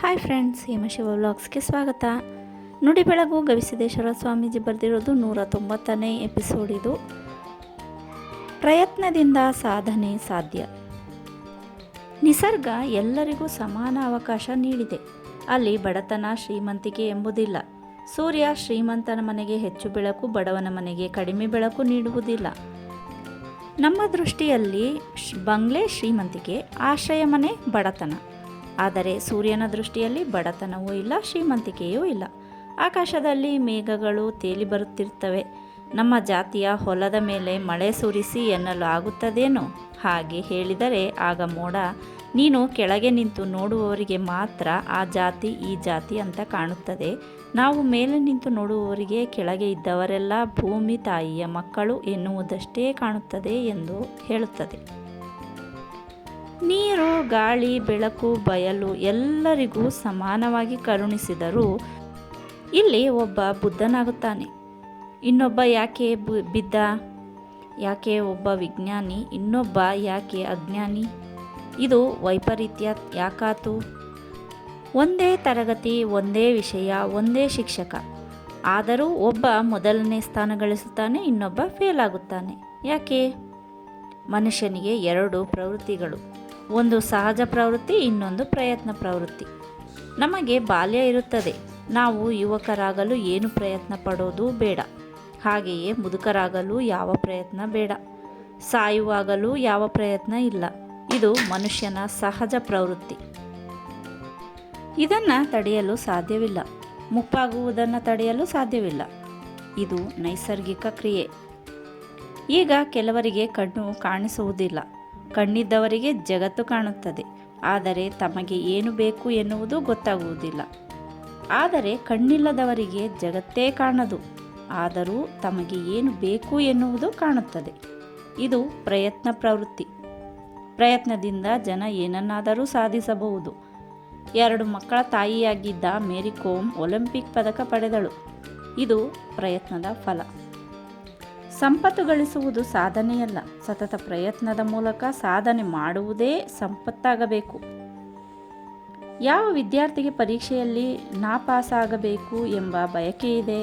Hi friends ಹೇಮಶಿವ ವ್ಲಾಗ್ಸ್ಗೆ ಸ್ವಾಗತ. ನುಡಿ ಬೆಳಗು ಗವಿಸಿದ್ದೇಶ್ವರ ಸ್ವಾಮೀಜಿ ಬರೆದಿರೋದು ನೂರ ತೊಂಬತ್ತನೇ ಎಪಿಸೋಡ್ ಇದು. ಪ್ರಯತ್ನದಿಂದ ಸಾಧನೆ ಸಾಧ್ಯ. ನಿಸರ್ಗ ಎಲ್ಲರಿಗೂ ಸಮಾನ ಅವಕಾಶ ನೀಡಿದೆ. ಅಲ್ಲಿ ಬಡತನ ಶ್ರೀಮಂತಿಕೆ ಎಂಬುದಿಲ್ಲ. ಸೂರ್ಯ ಶ್ರೀಮಂತನ ಮನೆಗೆ ಹೆಚ್ಚು ಬೆಳಕು, ಬಡವನ ಮನೆಗೆ ಕಡಿಮೆ ಬೆಳಕು ನೀಡುವುದಿಲ್ಲ. ನಮ್ಮ ದೃಷ್ಟಿಯಲ್ಲಿ ಬಂಗ್ಲೆ ಶ್ರೀಮಂತಿಕೆ ಆಶ್ರಯ ಮನೆ ಬಡತನ. ಆದರೆ ಸೂರ್ಯನ ದೃಷ್ಟಿಯಲ್ಲಿ ಬಡತನವೂ ಇಲ್ಲ, ಶ್ರೀಮಂತಿಕೆಯೂ ಇಲ್ಲ. ಆಕಾಶದಲ್ಲಿ ಮೇಘಗಳು ತೇಲಿ ಬರುತ್ತಿರ್ತವೆ ನಮ್ಮ ಜಾತಿಯ ಹೊಲದ ಮೇಲೆ ಮಳೆ ಸುರಿಸಿ ಎನ್ನಲು ಆಗುತ್ತದೇನೋ? ಹಾಗೆ ಹೇಳಿದರೆ ಆಗ ಮೋಡ, ನೀನು ಕೆಳಗೆ ನಿಂತು ನೋಡುವವರಿಗೆ ಮಾತ್ರ ಆ ಜಾತಿ ಈ ಜಾತಿ ಅಂತ ಕಾಣುತ್ತದೆ. ನಾವು ಮೇಲೆ ನಿಂತು ನೋಡುವವರಿಗೆ ಕೆಳಗೆ ಇದ್ದವರೆಲ್ಲ ಭೂಮಿ ತಾಯಿಯ ಮಕ್ಕಳು ಎನ್ನುವುದಷ್ಟೇ ಕಾಣುತ್ತದೆ ಎಂದು ಹೇಳುತ್ತದೆ. ನೀರು, ಗಾಳಿ, ಬೆಳಕು, ಬಯಲು ಎಲ್ಲರಿಗೂ ಸಮಾನವಾಗಿ ಕರುಣಿಸಿದರೂ ಇಲ್ಲಿ ಒಬ್ಬ ಬುದ್ಧನಾಗುತ್ತಾನೆ. ಇನ್ನೊಬ್ಬ ಯಾಕೆ ಬಿದ್ದ? ಯಾಕೆ ಒಬ್ಬ ವಿಜ್ಞಾನಿ? ಇನ್ನೊಬ್ಬ ಯಾಕೆ ಅಜ್ಞಾನಿ? ಇದು ವೈಪರೀತ್ಯ, ಯಾಕಾತು? ಒಂದೇ ತರಗತಿ, ಒಂದೇ ವಿಷಯ, ಒಂದೇ ಶಿಕ್ಷಕ. ಆದರೂ ಒಬ್ಬ ಮೊದಲನೇ ಸ್ಥಾನ ಗಳಿಸುತ್ತಾನೆ, ಇನ್ನೊಬ್ಬ ಫೇಲ್ ಆಗುತ್ತಾನೆ. ಯಾಕೆ? ಮನುಷ್ಯನಿಗೆ ಎರಡು ಪ್ರವೃತ್ತಿಗಳು. ಒಂದು ಸಹಜ ಪ್ರವೃತ್ತಿ, ಇನ್ನೊಂದು ಪ್ರಯತ್ನ ಪ್ರವೃತ್ತಿ. ನಮಗೆ ಬಾಲ್ಯ ಇರುತ್ತದೆ. ನಾವು ಯುವಕರಾಗಲು ಏನು ಪ್ರಯತ್ನ ಪಡೋದು ಬೇಡ. ಹಾಗೆಯೇ ಮುದುಕರಾಗಲು ಯಾವ ಪ್ರಯತ್ನ ಬೇಡ. ಸಾಯುವಾಗಲೂ ಯಾವ ಪ್ರಯತ್ನ ಇಲ್ಲ. ಇದು ಮನುಷ್ಯನ ಸಹಜ ಪ್ರವೃತ್ತಿ. ಇದನ್ನು ತಡೆಯಲು ಸಾಧ್ಯವಿಲ್ಲ. ಮುಪ್ಪಾಗುವುದನ್ನು ತಡೆಯಲು ಸಾಧ್ಯವಿಲ್ಲ. ಇದು ನೈಸರ್ಗಿಕ ಕ್ರಿಯೆ. ಈಗ ಕೆಲವರಿಗೆ ಕಣ್ಣು ಕಾಣಿಸುವುದಿಲ್ಲ. ಕಣ್ಣಿದ್ದವರಿಗೆ ಜಗತ್ತು ಕಾಣುತ್ತದೆ. ಆದರೆ ತಮಗೆ ಏನು ಬೇಕು ಎನ್ನುವುದು ಗೊತ್ತಾಗುವುದಿಲ್ಲ. ಆದರೆ ಕಣ್ಣಿಲ್ಲದವರಿಗೆ ಜಗತ್ತೇ ಕಾಣದು. ಆದರೂ ತಮಗೆ ಏನು ಬೇಕು ಎನ್ನುವುದು ಕಾಣುತ್ತದೆ. ಇದು ಪ್ರಯತ್ನ ಪ್ರವೃತ್ತಿ. ಪ್ರಯತ್ನದಿಂದ ಜನ ಏನನ್ನಾದರೂ ಸಾಧಿಸಬಹುದು. ಎರಡು ಮಕ್ಕಳ ತಾಯಿಯಾಗಿದ್ದ ಮೇರಿ ಕೋಮ್ ಒಲಿಂಪಿಕ್ ಪದಕ ಪಡೆದಳು. ಇದು ಪ್ರಯತ್ನದ ಫಲ. ಸಂಪತ್ತು ಗಳಿಸುವುದು ಸಾಧನೆಯಲ್ಲ. ಸತತ ಪ್ರಯತ್ನದ ಮೂಲಕ ಸಾಧನೆ ಮಾಡುವುದೇ ಸಂಪತ್ತಾಗಬೇಕು. ಯಾವ ವಿದ್ಯಾರ್ಥಿಗೆ ಪರೀಕ್ಷೆಯಲ್ಲಿ ನಾಪಾಸಾಗಬೇಕು ಎಂಬ ಬಯಕೆ ಇದೆ?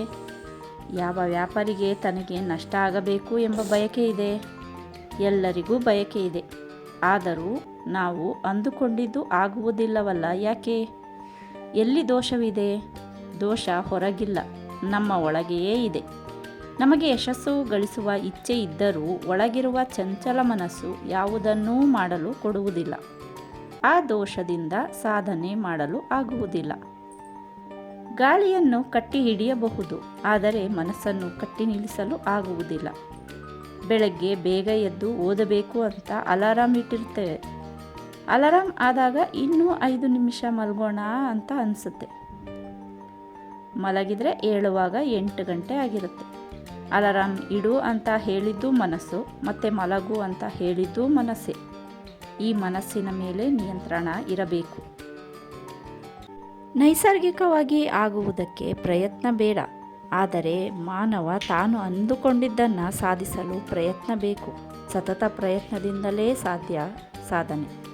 ಯಾವ ವ್ಯಾಪಾರಿಗೆ ತನಗೆ ನಷ್ಟ ಆಗಬೇಕು ಎಂಬ ಬಯಕೆ ಇದೆ? ಎಲ್ಲರಿಗೂ ಬಯಕೆ ಇದೆ. ಆದರೂ ನಾವು ಅಂದುಕೊಂಡಿದ್ದು ಆಗುವುದಿಲ್ಲವಲ್ಲ ಯಾಕೆ? ಎಲ್ಲಿ ದೋಷವಿದೆ? ದೋಷ ಹೊರಗಿಲ್ಲ, ನಮ್ಮ ಒಳಗೆಯೇ ಇದೆ. ನಮಗೆ ಯಶಸ್ಸು ಗಳಿಸುವ ಇಚ್ಛೆ ಇದ್ದರೂ ಒಳಗಿರುವ ಚಂಚಲ ಮನಸ್ಸು ಯಾವುದನ್ನೂ ಮಾಡಲು ಕೊಡುವುದಿಲ್ಲ. ಆ ದೋಷದಿಂದ ಸಾಧನೆ ಮಾಡಲು ಆಗುವುದಿಲ್ಲ. ಗಾಳಿಯನ್ನು ಕಟ್ಟಿ ಹಿಡಿಯಬಹುದು, ಆದರೆ ಮನಸ್ಸನ್ನು ಕಟ್ಟಿ ನಿಲ್ಲಿಸಲು ಆಗುವುದಿಲ್ಲ. ಬೆಳಗ್ಗೆ ಬೇಗ ಎದ್ದು ಓದಬೇಕು ಅಂತ ಅಲಾರಾಮ್ ಇಟ್ಟಿರ್ತೇವೆ ಅಲಾರಾಮ್ ಆದಾಗ ಇನ್ನೂ ಐದು ನಿಮಿಷ ಮಲಗೋಣ ಅಂತ ಅನಿಸುತ್ತೆ. ಮಲಗಿದರೆ ಏಳುವಾಗ ಎಂಟು ಗಂಟೆ ಆಗಿರುತ್ತೆ. ಅಲಾರಾಮ್ ಇಡು ಅಂತ ಹೇಳಿದ್ದು ಮನಸ್ಸು, ಮತ್ತು ಮಲಗು ಅಂತ ಹೇಳಿದ್ದು ಮನಸ್ಸೇ. ಈ ಮನಸ್ಸಿನ ಮೇಲೆ ನಿಯಂತ್ರಣ ಇರಬೇಕು. ನೈಸರ್ಗಿಕವಾಗಿ ಆಗುವುದಕ್ಕೆ ಪ್ರಯತ್ನ ಬೇಡ. ಆದರೆ ಮಾನವ ತಾನು ಅಂದುಕೊಂಡಿದ್ದನ್ನು ಸಾಧಿಸಲು ಪ್ರಯತ್ನ ಬೇಕು. ಸತತ ಪ್ರಯತ್ನದಿಂದಲೇ ಸಾಧ್ಯ ಸಾಧನೆ.